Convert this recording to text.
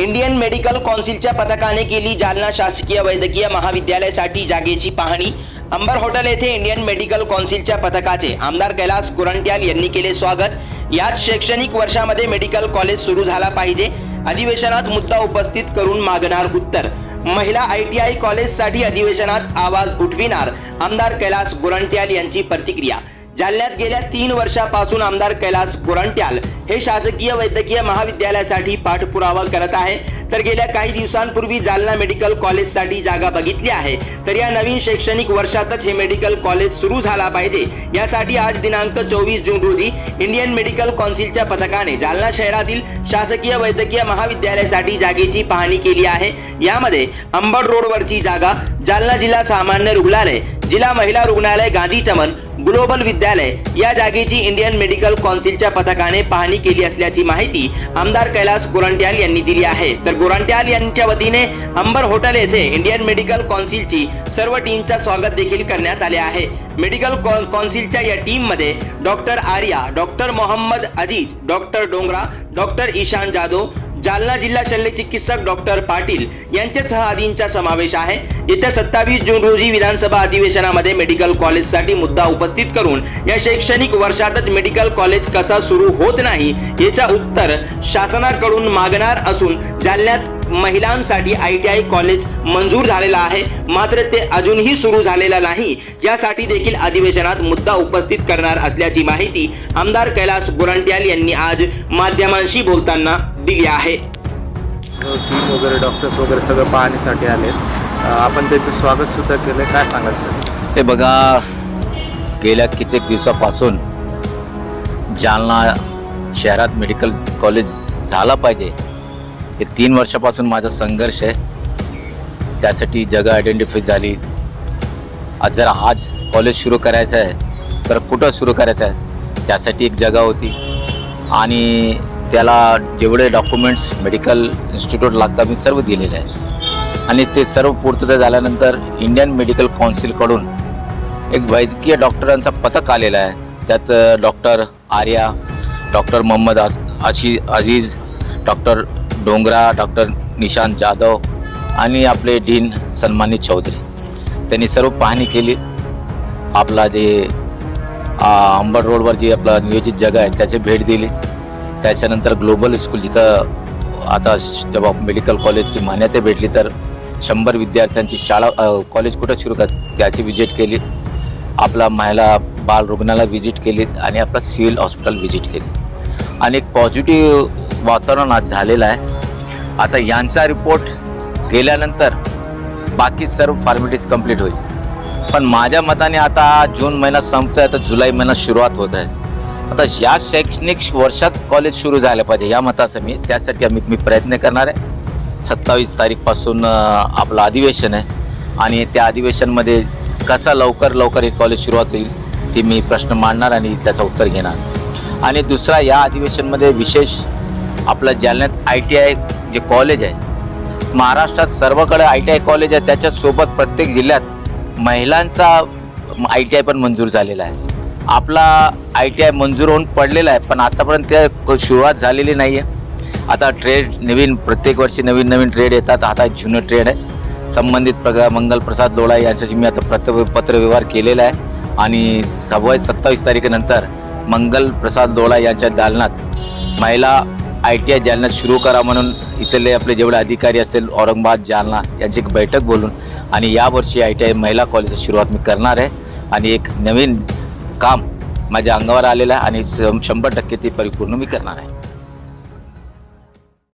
Indian medical कौन्सिलच्या पथकाने केली जालना शासकीय वैद्यकीय महाविद्यालयासाठी जागेची पाहणी. अंबर हॉटेल येथे इंडियन मेडिकल कौन्सिलच्या पथकाचे आमदार कैलास कुरंट्याल यांनी केले स्वागत. याच शैक्षणिक वर्षामध्ये मेडिकल कॉलेज सुरू झाला पाहिजे. अधिवेशनात मुद्दा उपस्थित करून मागणार उत्तर. महिला आय टी आय कॉलेजसाठी अधिवेशनात आवाज उठविणार आमदार कैलास गुरंट्याल यांची प्रतिक्रिया. जालन्यात गेल्या तीन वर्षापासून आमदार कैलास कोरंट्याल हे शासकीय वैद्यकीय महाविद्यालयासाठी पाठपुरावा करत आहे. तर गेल्या काही दिवसांपूर्वी जालना मेडिकल कॉलेजसाठी जागा बघितली आहे. तर या नवीन शैक्षणिक वर्षातच हे मेडिकल कॉलेज सुरू झाला पाहिजे. यासाठी आज दिनांक चोवीस जून रोजी इंडियन मेडिकल कौन्सिलच्या पथकाने जालना शहरातील शासकीय वैद्यकीय महाविद्यालयासाठी जागेची पाहणी केली आहे. यामध्ये अंबड रोडवरची जागा जालना जिल्हा सामान्य रुग्णालय जिल्हा महिला रुग्णालय गांधी चमन ग्लोबल विद्यालय या जागेची इंडियन मेडिकल कौन्सिलच्या पथकाने पाहणी केली असल्याची माहिती आमदार कैलास गोरंट्याल यांनी दिली आहे. तर गोरंट्याल यांच्या वतीने अंबर हॉटेल येथे इंडियन मेडिकल कौन्सिलची सर्व टीमचा स्वागत देखील करण्यात आले आहे. मेडिकल कौ- कौन्सिलच्या या टीममध्ये doctor Arya doctor Mohammed Aziz doctor Dongra doctor Ishan Jadhav Jalna जिल्हा शल्य चिकित्सक डॉक्टर पाटील यांच्यासह आदींचा समावेश आहे. येत्या सत्तावीस जून रोजी विधानसभा अधिवेशनामध्ये मेडिकल कॉलेजसाठी मुद्दा उपस्थित करून या शैक्षणिक वर्षातच मेडिकल कॉलेज कसा सुरू होत नाही याचा उत्तर शासनाकडून मागणार असून जालन्यात महिलांसाठी आय टी आय कॉलेज मंजूर झालेला आहे. मात्र ते अजूनही सुरू झालेलं नाही. यासाठी देखील अधिवेशनात मुद्दा उपस्थित करणार असल्याची माहिती आमदार कैलास गोरंट्याल यांनी आज माध्यमांशी बोलताना दिली आहे. टीम वगैरे डॉक्टर्स वगैरे सगळं पाहण्यासाठी आले आपण त्यांचं स्वागत सुद्धा केलं काय सर ते बघा गेल्या कित्येक दिवसापासून जालना शहरात मेडिकल कॉलेज झाला पाहिजे. हे तीन वर्षापासून माझा संघर्ष आहे. त्यासाठी जगह आयडेंटिफाय झाली. आज जर आज कॉलेज सुरू करायचं आहे. तर कुठं सुरू करायचं आहे? त्यासाठी एक जगा होती. आणि त्याला जेवढे डॉक्युमेंट्स मेडिकल इन्स्टिट्यूट लागतात मी सर्व दिलेले आहे आणि ते सर्व पूर्तता झाल्यानंतर इंडियन मेडिकल काउन्सिलकडून एक वैद्यकीय डॉक्टरांचा पथक आलेला आहे. त्यात डॉक्टर आर्या डॉक्टर मोहम्मद आशी अजीज डॉक्टर डोंगरा डॉक्टर निशांत जाधव आणि आपले डीन सन्मानित चौधरी. त्यांनी सर्व पाहणी केली. आपला जे आ, अंबड रोडवर जी आपला नियोजित जगा आहे त्याची भेट दिली. त्याच्यानंतर ग्लोबल स्कूल जिथं आता श- जेव्हा मेडिकल कॉलेजची मान्यता भेटली तर शंभर विद्यार्थ्यांची शाळा कॉलेज कुठं सुरू कर त्याची विजिट केली. आपला महिला बाल रुग्णालय व्हिजिट केली आणि आपला सिव्हिल हॉस्पिटल व्हिजिट केली. आणि एक पॉझिटिव्ह वातावरण आज झालेलं आहे. आता यांचा रिपोर्ट केल्यानंतर बाकी सर्व फॉर्मॅलिटीज कंप्लीट होईल. पण माझ्या मताने आता जून महिना संपतोय आता जुलै महिना सुरुवात होत आहे. आता या शैक्षणिक वर्षात कॉलेज सुरू झालं पाहिजे या मताचं मी. त्यासाठी आम्ही मी प्रयत्न करणार आहे. सत्तावीस तारीखपासून आपलं अधिवेशन आहे. आणि त्या अधिवेशनमध्ये कसा लवकर लवकर हे कॉलेज सुरुवात होईल ती मी प्रश्न मांडणार आणि त्याचं उत्तर घेणार. आणि दुसरा या अधिवेशनमध्ये विशेष आपलं जालन्यात आय टी आय जे कॉलेज आहे महाराष्ट्रात सर्वकडे आय टी आय कॉलेज आहे. त्याच्यासोबत प्रत्येक जिल्ह्यात महिलांचा आय टी आय पण मंजूर झालेला आहे. आपला आय टी आय मंजूर होऊन पडलेला आहे पण आतापर्यंत त्या सुरुवात झालेली नाही आहे आता ट्रेड नवीन प्रत्येक वर्षी नवीन नवीन ट्रेड येतात. आता जुनं ट्रेड आहे. संबंधित प्रगा मंगलप्रसाद लोळा यांच्याशी मी आता प्रत पत्रव्यवहार केलेला आहे. आणि सव्वा सत्तावीस तारखेनंतर मंगल प्रसाद यांच्या दालनात महिला आय टी आय जालन्यात सुरू करा म्हणून इथले आपले जेवढे अधिकारी असेल औरंगाबाद जालना यांची एक बैठक बोलून आणि यावर्षी आय टी आय महिला कॉलेजची सुरुवात मी करणार आहे. आणि एक नवीन काम माझ्या अंगावर आलेलं आहे आणि शंभर टक्के ते परिपूर्ण मी करणार आहे.